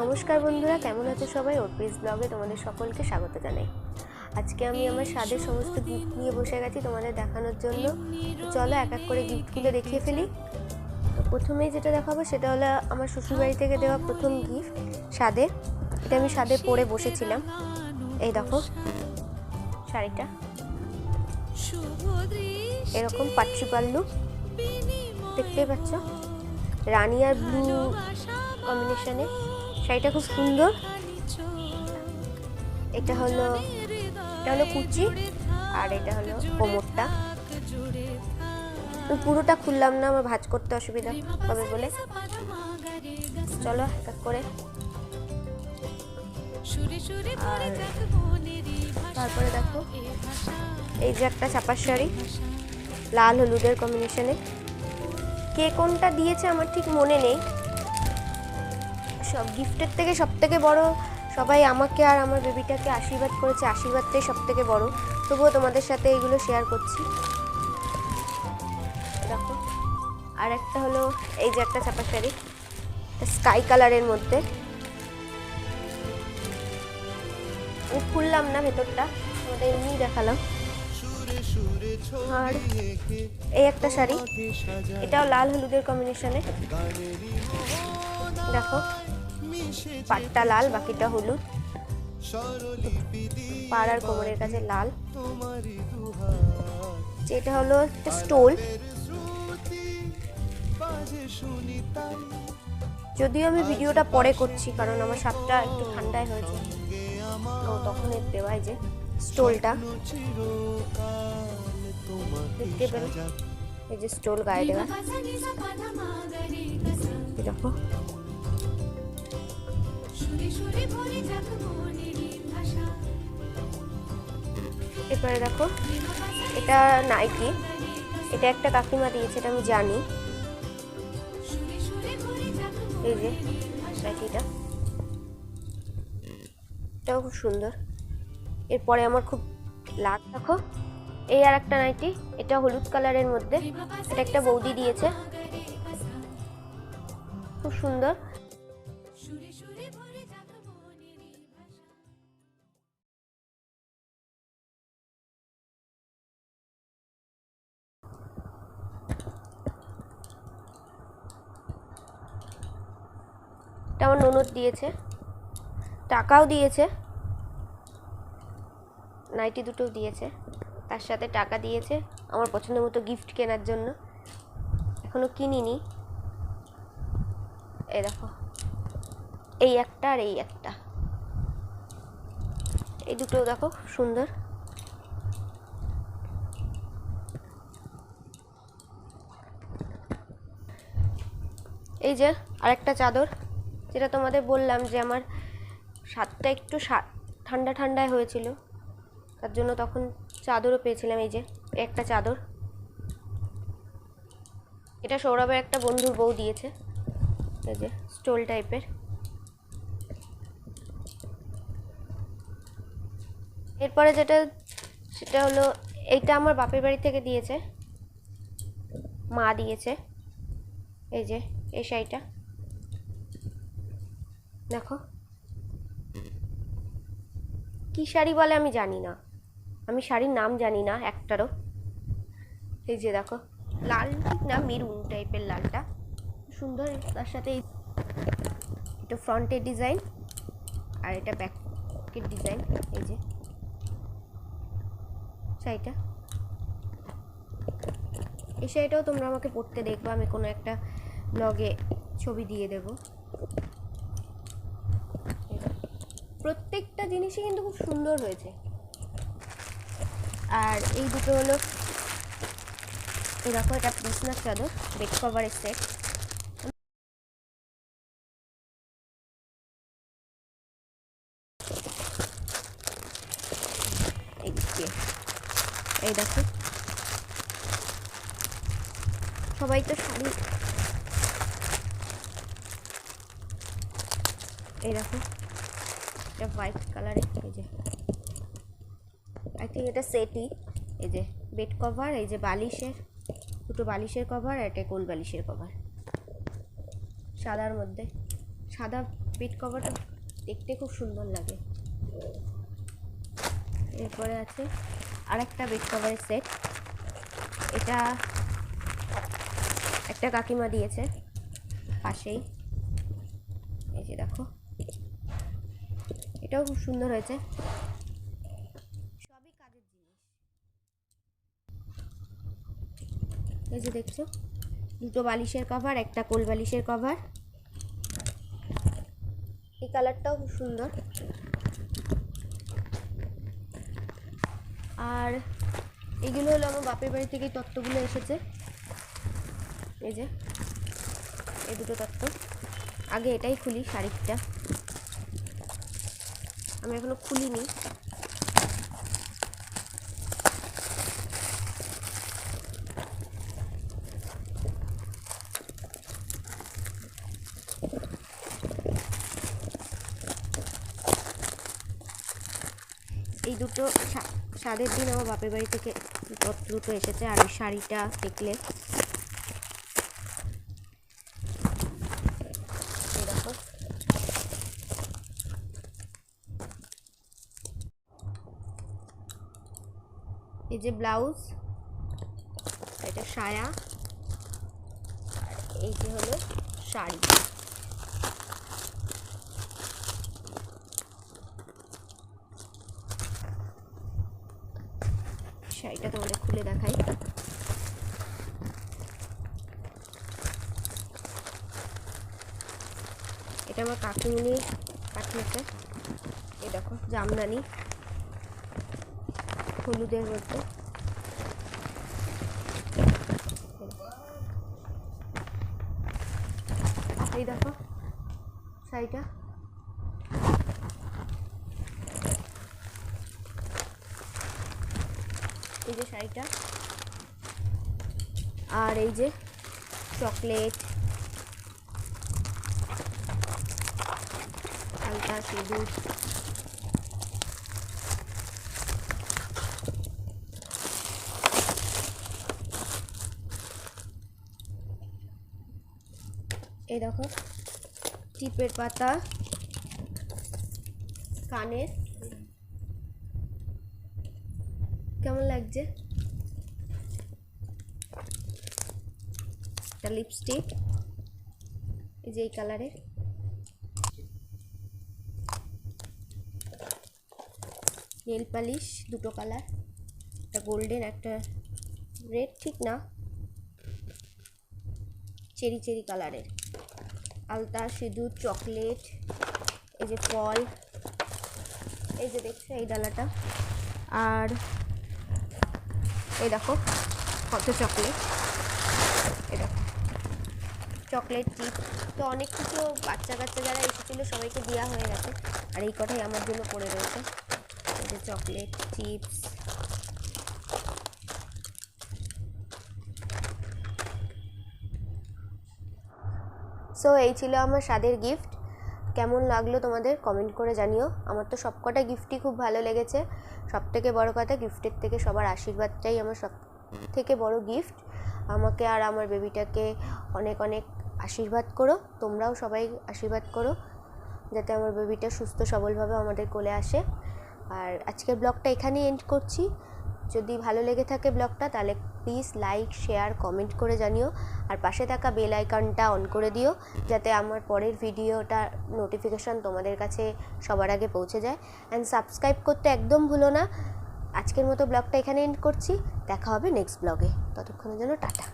নমস্কার বন্ধুরা কেমন আছো সবাই? অর্পিস ব্লগে তোমাদের সকলকে স্বাগত জানাই। আজকে আমি আমার স্বাদের সমস্ত গিফট নিয়ে বসে গেছি তোমাদের দেখানোর জন্য। চলো এক এক করে গিফটগুলো দেখিয়ে ফেলি। তো প্রথমেই যেটা দেখাবো সেটা হলো আমার শ্বশুরবাড়ি থেকে দেওয়া প্রথম গিফট স্বাদে এটা আমি স্বাদে পরে বসেছিলাম। এই দেখো শাড়িটা। এরকম পাট্রি পাল্লু। দেখতেই পাচ্ছ? রানি আর ব্লু কম্বিনেশনে। শাড়িটা খুব সুন্দর। এটা হলো এটা হলো কুচি আর এটা হলো কোমরটা। পুরোটা খুললাম না, আমার ভাঁজ করতে অসুবিধা হবে বলে। চলো এক এক করে। তারপরে দেখো, এই যে একটা চাপার শাড়ি। লাল হলুদের কম্বিনেশনে কে কোনটা দিয়েছে আমার ঠিক মনে নেই। সব গিফটের থেকে সব থেকে বড় সবাই আমাকে আর আমার বেবিটাকে আশীর্বাদ করেছে। আশীর্বাদটাই সব থেকে বড়। তবুও তোমাদের সাথে এগুলো শেয়ার করছি। দেখো। আর একটা হলো এই যে একটা চাপা শাড়ি। স্কাই কালারের মধ্যে। খুললাম না ভেতরটা। তোমাদের এমনি দেখালাম। আর এই একটা শাড়ি। এটাও লাল হলুদের কম্বিনেশনে দেখো, পাটটা লাল, বাকিটা হলুদ। পাড় আর কোমরের কাছে লাল। যেটা হলো একটা স্টোল। যদিও আমি ভিডিওটা পরে করছি, কারণ আমার সাতটা একটু ঠান্ডায় হয়েছে। তো তখন দেওয়াই যে। স্টোলটা। দেখতে পেলে এই যে স্টোল গায়ে দেওয়া। দেখো। এরপরে দেখো এটা নাইকি। এটা একটা কাকিমা দিয়েছে এটা আমি জানি। এই যে নাইটিটা এটাও খুব সুন্দর। এরপরে আমার খুব লাগ, দেখো। এই আর একটা নাইটি, এটা হলুদ কালারের মধ্যে। এটা একটা বৌদি দিয়েছে। খুব সুন্দর। এটা আমার ননদ দিয়েছে। টাকাও দিয়েছে। নাইটি দুটোও দিয়েছে। তার সাথে টাকা দিয়েছে আমার পছন্দ মতো গিফট কেনার জন্য। এখনও কিনিনি। এই দেখো। এই একটা আর এই একটা। এই দুটো দেখো সুন্দর। এই যে আরেকটা চাদর, যেটা তোমাদের বললাম যে আমার স্বাদটা একটু ঠান্ডা ঠান্ডায় হয়েছিল। তার জন্য তখন চাদরও পেয়েছিলাম, এই যে একটা চাদর। এটা সৌরভের একটা বন্ধুর বউ দিয়েছে, এই যে স্টোল টাইপের। এরপরে যেটা, সেটা হলো, এইটা আমার বাপের বাড়ি থেকে দিয়েছে। মা দিয়েছে, এই যে এই শাড়িটা। দেখো। কি শাড়ি বলে আমি জানি না। আমি শাড়ির নাম জানি না, একটারও। এই যে দেখো, লাল ঠিক না মেরুন টাইপের লালটা। সুন্দর, তার সাথে এটা ফ্রন্টের ডিজাইন আর এটা ব্যাকের ডিজাইন এই যে। শাড়িটা এই শাড়িটাও তোমরা আমাকে পরতে দেখবে, আমি কোনো একটা ব্লগে ছবি দিয়ে দেব। প্রত্যেকটা জিনিসই কিন্তু খুব সুন্দর হয়েছে আর এই দুটো হলো দেখো এটা বিছনার চাদর বেড কভারের সেট এই দেখো। সবাই তো শাড়ি এই দেখো, এটা হোয়াইট কালারের এই যে। আই থিঙ্ক এটা সেটই। এই যে বেড কভার, এই যে বালিশের, দুটো বালিশের কভার আর একটা কোল বালিশের কভার। সাদার মধ্যে। সাদা বেড কভারটা দেখতে খুব সুন্দর লাগে। এরপরে আছে আরেকটা বেড কভারের সেট। এটা একটা কাকিমা দিয়েছে পাশেই। এই যে দেখো। এটাও খুব সুন্দর হয়েছে। এই যে দেখছ, দুটো বালিশের কভার একটা কোল বালিশের কভার এই কালারটাও খুব সুন্দর। আর এগুলো হলো আমার বাপের বাড়ি থেকে তত্ত্বগুলো এসেছে। এই যে, এই দুটো তত্ত্ব। আগে এটাই খুলি শাড়িটা। আমি এখনও খুলিনি। এই দুটো সা- স্বাদের দিন আমার বাপের বাড়ি থেকে দুটো এসেছে, আর ওই শাড়িটা দেখলে। এই যে ব্লাউজ, এটা সায়া এই যে হলো শাড়ি। শাড়িটা তোমাদের খুলে দেখাই। এটা আমার কাকিমুনি পাঠিয়েছে। এই দেখো, জামদানি। হলুদের মধ্যে। এই দেখো, শাড়িটা। এই যে শাড়িটা। আর এই যে চকলেট। হালকা সিঁদুর। এই দেখো টিপের পাতা কানের। কেমন লাগছে? একটা লিপস্টিক এই যে এই কালারের নেল পালিশ দুটো কালার একটা গোল্ডেন একটা রেড ঠিক না? চেরি চেরি কালারের আলতা, সিঁদুর চকলেট এই যে ফল, এই যে দেখছ এই ডালাটা। আর এই দেখো, কত চকলেট এই দেখো চকলেট চিপ তো অনেক কিছু বাচ্চা কাচ্চা যারা এসেছিল, সবাইকে দেওয়া হয়ে গেছে। আর এই কটাই আমার জন্য পড়ে রয়েছে। এই যে চকলেট চিপস সো এই ছিল আমার স্বাদের গিফট কেমন লাগল তোমাদের? কমেন্ট করে জানিও। আমার তো সবকটা গিফটই খুব ভালো লেগেছে। সব থেকে বড় কথা গিফটের থেকে সবার আশীর্বাদটাই আমার সব থেকে বড় গিফট আমাকে আর আমার বেবিটাকে অনেক অনেক আশীর্বাদ করো। তোমরাও সবাই আশীর্বাদ করো, যাতে আমার বেবিটা সুস্থ সবলভাবে আমাদের কোলে আসে। আর আজকের ব্লগটা এখানেই এন্ড করছি। যদি ভালো লেগে থাকে ব্লগটা, তাহলে প্লিজ লাইক শেয়ার কমেন্ট করে জানিও। আর পাশে থাকা বেল আইকনটা অন করে দিও, যাতে আমার পরের ভিডিওটা নোটিফিকেশান তোমাদের কাছে সবার আগে পৌঁছে যায়। অ্যান্ড সাবস্ক্রাইব করতে একদম ভুলো না। আজকের মতো ব্লগটা এখানে এন্ড করছি। দেখা হবে নেক্সট ব্লগে ততক্ষণের জন্য টাটা।